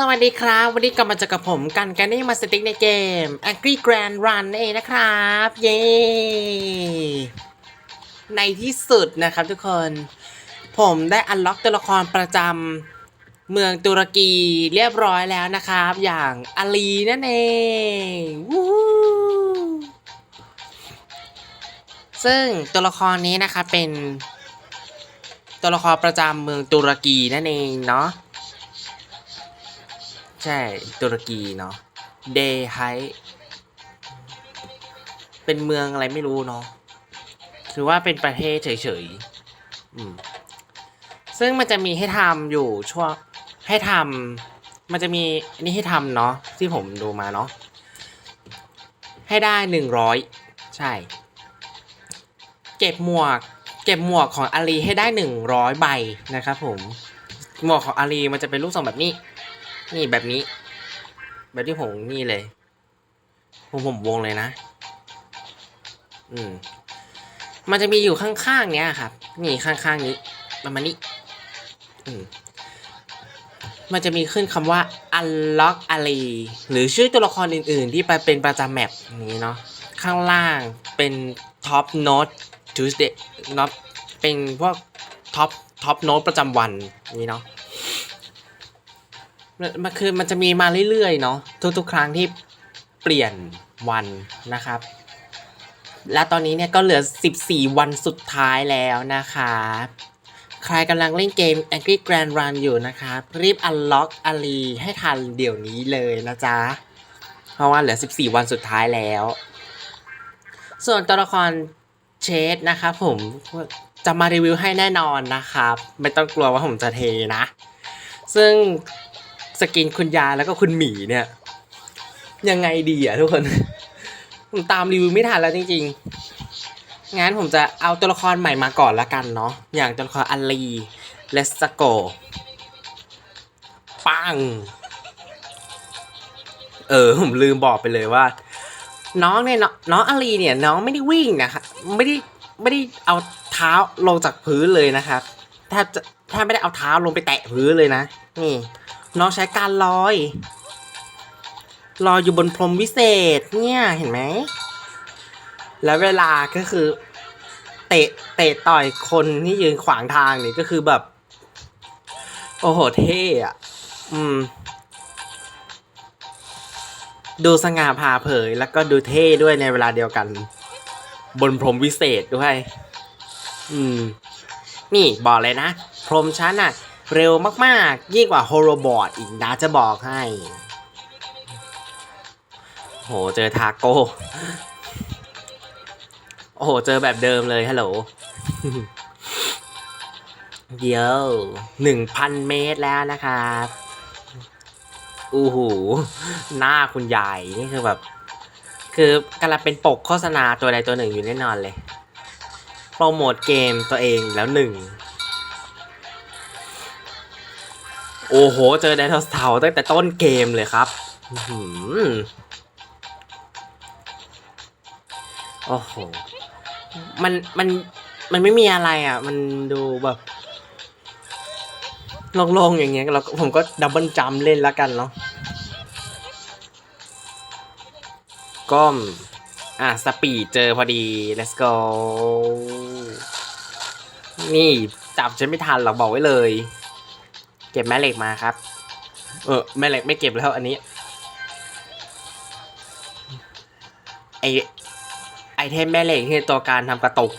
สวัสดีครับ วันนี้กลับมาเจอกับผมกันกันนี่มาสติ๊กในเกม Angry Grand Run นั่นเองนะครับ เย้ในที่สุดนะครับทุกคน ผมได้อันล็อกตัวละครประจำเมืองตุรกีเรียบร้อยแล้วนะครับ อย่างอาลีนั่นเองวู้ซึ่งตัวละครนี้นะครับเป็นตัวละครประจำเมืองตุรกีนั่นเองเนาะ ใช่ ตุรกีเนาะ เดไฮเป็นเมืองอะไรไม่รู้เนาะ ถือว่าเป็นประเทศเฉยๆ อืม ซึ่งมันจะมีให้ทำอยู่ช่วงให้ทำมันจะมีอันนี้ให้ทำเนาะที่ผมดูมาเนาะ ให้ได้หนึ่งร้อยใช่ เก็บหมวกเก็บหมวกของอาลีให้ได้หนึ่งร้อยใบนะครับผมหมวกของอาลีมันจะเป็นรูปทรงแบบนี้ นี่แบบนี้ แบบที่ผมนี่เลย ผมผมวงเลยนะ อืม มันจะมีอยู่ข้างๆเนี้ยครับ นี่ข้างๆนี้ประมาณนี้ อืม มันจะมีขึ้นคำว่า unlock alley หรือชื่อตัวละครอื่น ๆ ที่ไปเป็นประจำแมปนี้เนาะ ข้างล่างเป็น top note Tuesday เนาะเป็นพวก top top note ประจำวันนี้เนาะ มันคือมันจะมีมาเรื่อยๆเนาะทุกๆ ครั้งที่เปลี่ยนวันนะครับ และตอนนี้เนี่ยก็เหลือ 14 วันสุดท้ายแล้วนะครับใครกำลังเล่นเกม Angry Grand Run อยู่นะครับรีบ unlock อาลีให้ทันเดี๋ยวนี้เลยนะจ๊ะ เพราะว่าเหลือ 14 วันสุดท้ายแล้ว ส่วนตัวละครเชดนะครับผมจะมารีวิวให้แน่นอนนะครับ ไม่ต้องกลัวว่าผมจะเทนะ ซึ่ง สกินคุณยาแล้วก็คุณหมีเนี่ย ยังไงดีอะทุกคน ผมตามรีวิวไม่ทันแล้วจริงๆ งั้นผมจะเอาตัวละครใหม่มาก่อนละกันเนาะ อย่างตัวละครอัลลีเลสโกปัง เออ ผมลืมบอกไปเลยว่า น้องเนี่ยน้ององอาลีเนี่ย น้องไม่ได้วิ่งนะครับไม่ได้ไม่ได้เอาเท้าลงจากพื้นเลยนะครับแทบจะแทบไม่ได้เอาเท้าลงไปแตะพื้นเลยนะ นี่ น้องใช้การลอย ลอยอยู่บนพรมวิเศษเนี่ยเห็นไหม แล้วเวลาก็คือ เตะเตะต่อยคนที่ยืนขวางทางนี่ก็คือแบบ โอ้โหเท่อะอืม ดูสง่าผ่าเผย แล้วก็ดูเท่ด้วยในเวลาเดียวกัน บนพรมวิเศษด้วย อืม นี่บอกเลยนะ พรมชั้นอะ เร็วมากๆ ยิ่งกว่าโฮโรบอทอีกนะจะบอกให้ โห เจอทาโก้ โอ้โห เจอแบบเดิมเลยฮัลโหล เดี๋ยวหนึ่งพันเมตรแล้วนะครับอู้หู หน้าคุณยายนี่คือแบบ คือกำลังเป็นปกโฆษณาตัวใดตัวหนึ่งอยู่แน่นอนเลย โปรโมทเกมตัวเองแล้วหนึ่ง โอ้โห เจอไดโนเสาร์ตั้งแต่ต้นเกมเลยครับโอ้โห มัน มัน มันไม่มีอะไรอะ มันดูแบบโล่งๆอย่างเงี้ยเราผมก็ดับเบิลจัมเล่นแล้วกันเนาะก้ม อะ สปีดเจอพอดี let's go นี่ จับฉันไม่ทันหรอกบอกไว้เลย ก็บแม่เหล็กมาครับ เออแม่เหล็กไม่เก็บแล้วอันนี้ไอไอเทมแม่เหล็กที่ตัวการทำกระตุก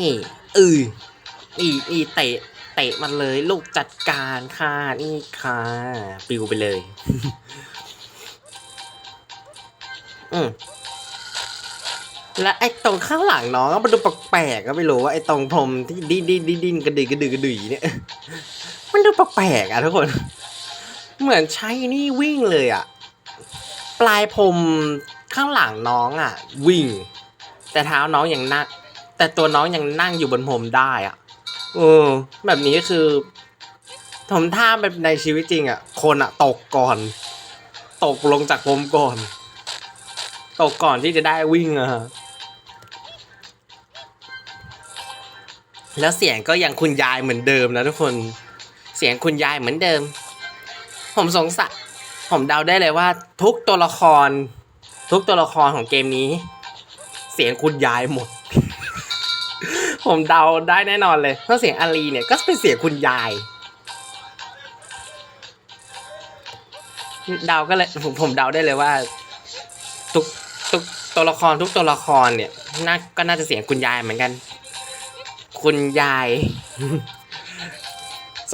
นี่เออนี่นี่เตะเตะมันเลย ลูกจัดการค่ะนี่ค่ะปิวไปเลย อืม และไอ้ตรงข้างหลังน้องมันดูแปลกๆก็ไม่รู้ว่าไอ้ตรงพรมที่ดิ้นดิ้นดิ้นดิ้นกระดือกระดือกระดือเนี่ยมันดูแปลกๆอะทุกคน เหมือนใช้นี่วิ่งเลยอะปลายพรมข้างหลังน้องอะ วิ่ง แต่เท้าน้องยังนั่งแต่ตัวน้องยังนั่งอยู่บนพรมได้อะเออแบบนี้ก็คือผมท่าแบบในชีวิตจริงอะ คนอะ ตกก่อน ตกลงจากพรมก่อน ตกก่อนที่จะได้วิ่งอะ แล้วเสียงก็ยังคุณยายเหมือนเดิมนะทุกคน เสียงคุณยายเหมือนเดิม ผมสงสัยผมเดาได้เลยว่า ทุกตัวละคร ทุกตัวละครของเกมนี้ เสียงคุณยายหมด ผมเดาได้แน่นอนเลยเพราะเสียงอาลีเนี่ยก็เป็นเสียงคุณยายเดาก็เลยผมผมเดาได้เลยว่า ทุกทุกตัวละครทุกตัวละครเนี่ยน่าก็น่าจะเสียงคุณยายเหมือนกัน คุณยาย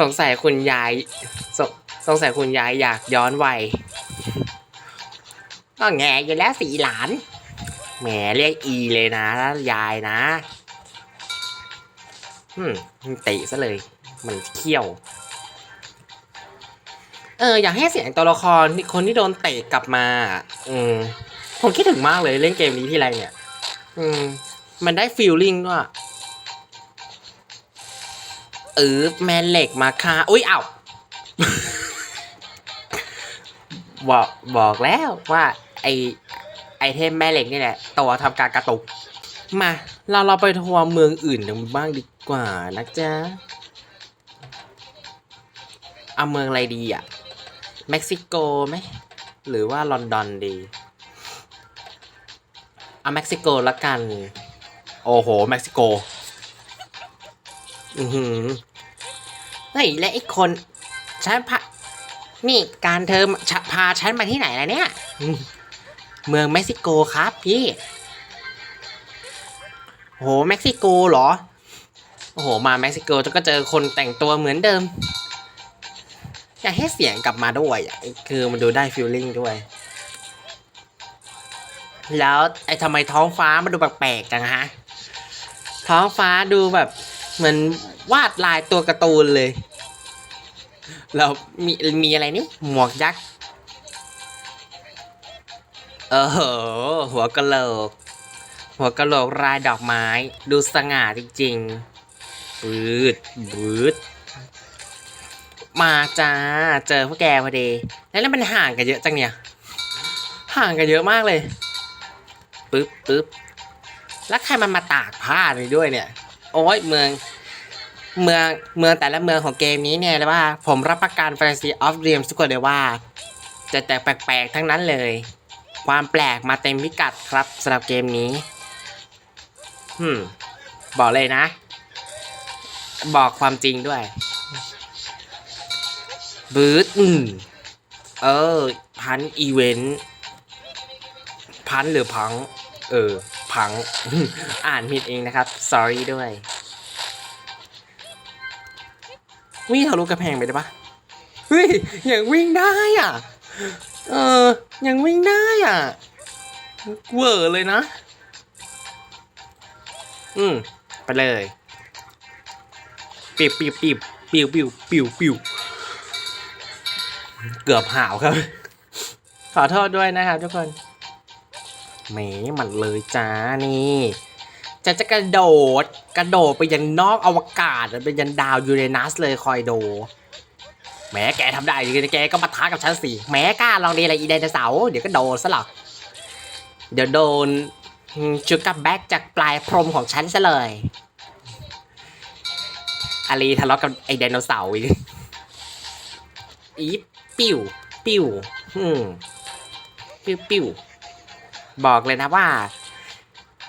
สงสัยคุณยายสงสงสัยคุณยายอยากย้อนวัยก็แงอยู่แล้วสีหลาน แหมเรียกอีเลยนะ ยายนะอืมเตะซะเลย มันเขี้ยว เออ อยากให้เสียงตัวละครคนที่โดนเตะกลับมา อืมผมคิดถึงมากเลยเล่นเกมนี้ที่ไรเนี่ย อืม มันได้ฟีลลิ่งด้วย เออแมนเหล็กมาค่ะอุ้ยเอ้าบอกบอกแล้วว่า ไอไอเทมแม่เหล็กนี่แหละ ตัวทำการกระตุก มาเราเราไปทัวร์เมืองอื่นกันบ้างดีกว่านะจ๊ะเอาเมืองอะไรดีอะ เม็กซิโกไหม หรือว่าลอนดอนดี เอาเม็กซิโกละกัน โอ้โห เม็กซิโก อือหือเฮ้ยและไอ้คน ฉันพานี่การเธอพาฉันมาที่ไหนล่ะเนี่ย เมืองเม็กซิโกครับพี่ โหเม็กซิโกเหรอ โอ้โห มาเม็กซิโกก็เจอคนแต่งตัวเหมือนเดิม อยากให้เสียงกลับมาด้วยคือมันดูได้ฟีลลิ่งด้วย แล้วไอ้ทำไมท้องฟ้ามันดูแปลกๆจังฮะ ท้องฟ้าดูแบบเหมือนวาดลายตัวการ์ตูนเลย แล้วมีมีอะไรนี่หมวกยักษ์เออโหหัวกะโหลก หัวกะโหลกลายดอกไม้ ดูสง่าจริงๆบืดบืดมาจ้า เจอพวกแกพอดี แล้วแล้วมันห่างกันเยอะจังเนี่ย ห่างกันเยอะมากเลย ปึ๊บปึ๊บแล้วใครมันมาตากผ้านี่ด้วยเนี่ย โอ้ยเมือง เมืองเมืองแต่ละเมืองของเกมนี้เนี่ยเลยว่า ผมรับประกัน Fantasy of Dreams ทุกคนเลยว่า จะแต่แปลกๆทั้งนั้นเลย ความแปลกมาเต็มพิกัดครับสำหรับเกมนี้หืมบอกเลยนะ บอกความจริงด้วยบูธอืมเออ พันอีเวนต์พันหรือพัง เออ พัง อ่านผิดเองนะครับ sorry ด้วย วิ่งทะลุกระแพงไปได้ปะเฮ้ยยังวิ่งได้อะ เออยังวิ่งได้อะเวอร์เลยนะ อืมไปเลยปิวปิวปิวปิวปิวปิวปิวเกือบหาวครับ ขอโทษด้วยนะครับทุกคนแหมมันเลยจ้านี่ จะจะกระโดด กระโดดไปยังนอกอวกาศไปยันดาวยูเรนัสเลยคอยดูแหมแกทำได้ยังแกก็มาท้ากับฉันสิแหมกล้าลองดีอะไรอีไดโนเสาร์เดี๋ยวก็โดนซะหรอกเดี๋ยวโดนชุดกับแบ็กจากปลายพรมของฉันซะเลยอาลีทะเลาะกับไอไดโนเสาร์อีกอีปิ้วปิ้วอืมปิ้วปิ้วบอกเลยนะว่า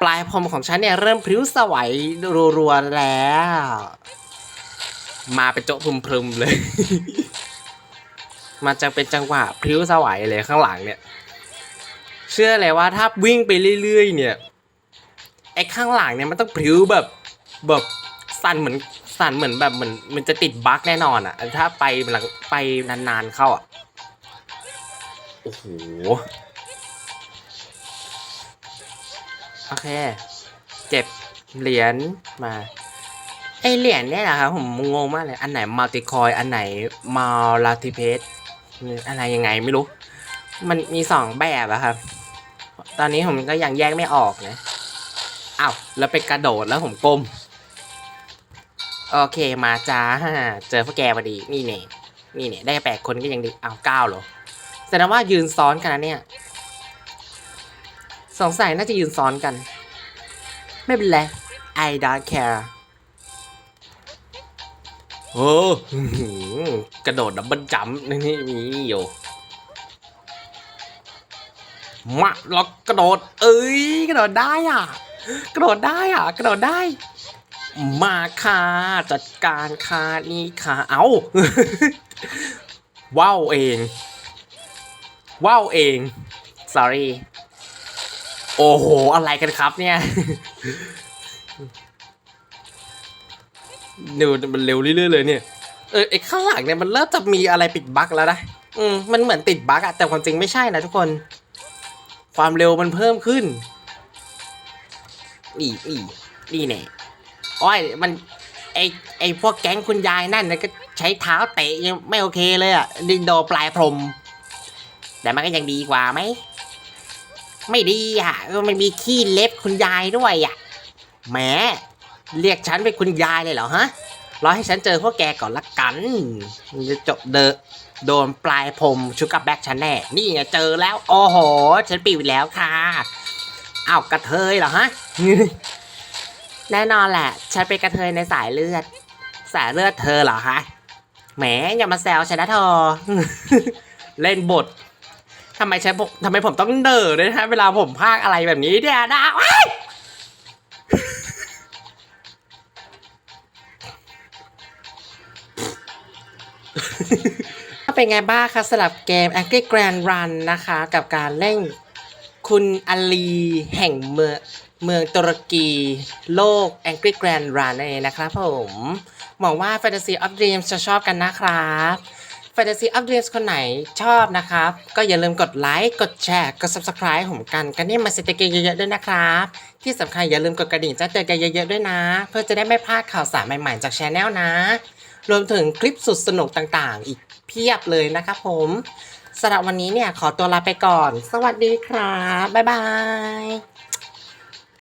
ปลายผมของฉันเนี่ยเริ่มพริ้วสวัยรัวๆแล้ว มาเป็นโจ๊ะพรึมๆเลย มันจะเป็นจังหวะพริ้วสวัยเลยข้างหลังเนี่ย เชื่อเลยว่าถ้าวิ่งไปเรื่อยๆ เนี่ยไอ้ข้างหลังเนี่ยมันต้องพริ้วแบบแบบสั่นเหมือนสั่นเหมือนแบบเหมือนมันจะติดบั๊กแน่นอนอะ ถ้าไปหลังไปนานๆเข้าอะ โอ้โห โอเค เจ็บเหรียญมาไอเหรียญเนี่ยนะครับผมงงมากเลย อันไหนมัลติคอย อันไหนมัลลาติเพสอะไรยังไงไม่รู้ มันมีสองแบบอะครับ ตอนนี้ผมก็ยังแยกไม่ออกนะอ้าวแล้วไปกระโดดแล้วผมก้ม โอเคมาจ้าเจอพวกแกพอดี นี่เนี่ยนี่เนี่ยได้แปดคนก็ยังดีอ้าวเก้าเหรอแสดงว่ายืนซ้อนกันนะเนี่ย สงสัยน่าจะยืนซ้อนกัน ไม่เป็นไร I don't care โอ้อกระโดดดับเบิลจัมป์นี่นี่มีอยู่มาเรากระโดด เอ้ย กระโดดได้อะ กระโดดได้อะ กระโดดได้ มาค่ะจัดการค่ะนี่ค่ะ เอาว้าวเอง ว้าวเอง sorry โอ้โห อะไรกันครับเนี่ยเดี๋ยวมันเร็วเรื่อยๆเลยเนี่ย เออไอ้ข้างหลังเนี่ยมันเริ่มจะมีอะไรปิดบั๊กแล้วนะ อืม มันเหมือนติดบั๊กอะแต่ความจริงไม่ใช่นะทุกคน ความเร็วมันเพิ่มขึ้น นี่นี่นี่แน่อ้อยมันไอไอพวกแก๊งคุณยายนั่นนะก็ใช้เท้าเตะยังไม่โอเคเลยอะดินโดปลายพรม แต่มันก็ยังดีกว่าไหม ไม่ดีอะมันมีขี้เล็บคุณยายด้วยอะแหมเรียกฉันเป็นคุณยายเลยเหรอฮะรอให้ฉันเจอพวกแกก่อนละกันจะจบเดอะโดนปลายผมชุกับแบ็กฉันแน่นี่ไงเจอแล้ว โอ้โห ฉันปิวแล้วค่ะอ้าวกระเทยเหรอฮะแน่นอนแหละ ฉันเป็นกระเทยในสายเลือด สายเลือดเธอเหรอฮะแหมอย่ามาแซวฉันนะทอเล่นบท ทำไมฉันผมทำไมผมต้องเดอด้วยนะเวลาผมพากอะไรแบบนี้เนี่ยนะว้ายเป็นไงบ้างคะสำหรับเกม Angry Grand Run นะคะ กับการเล่นคุณอาลีแห่งเมืองเมืองตุรกี โลก Angry Grand Run นั่นเองนะครับผมหวังว่า Fantasy of Dreams จะชอบกันนะครับ Fantasy of Dreams คนไหนชอบนะครับ ก็อย่าลืมกดไลค์กดแชร์กด Subscribe ผมกันกันนี่มาสเตเกเยอะๆด้วยนะครับ ที่สำคัญอย่าลืมกดกระดิ่งแจ้งเตือนกันเยอะๆด้วยนะ เพื่อจะได้ไม่พลาดข่าวสารใหม่ๆจากช anel นะ รวมถึงคลิปสุดสนุกต่างๆ อีกเพียบเลยนะครับผมสำหรับวันนี้เนี่ยขอตัวลาไปก่อน สวัสดีครับบ๊ายบาย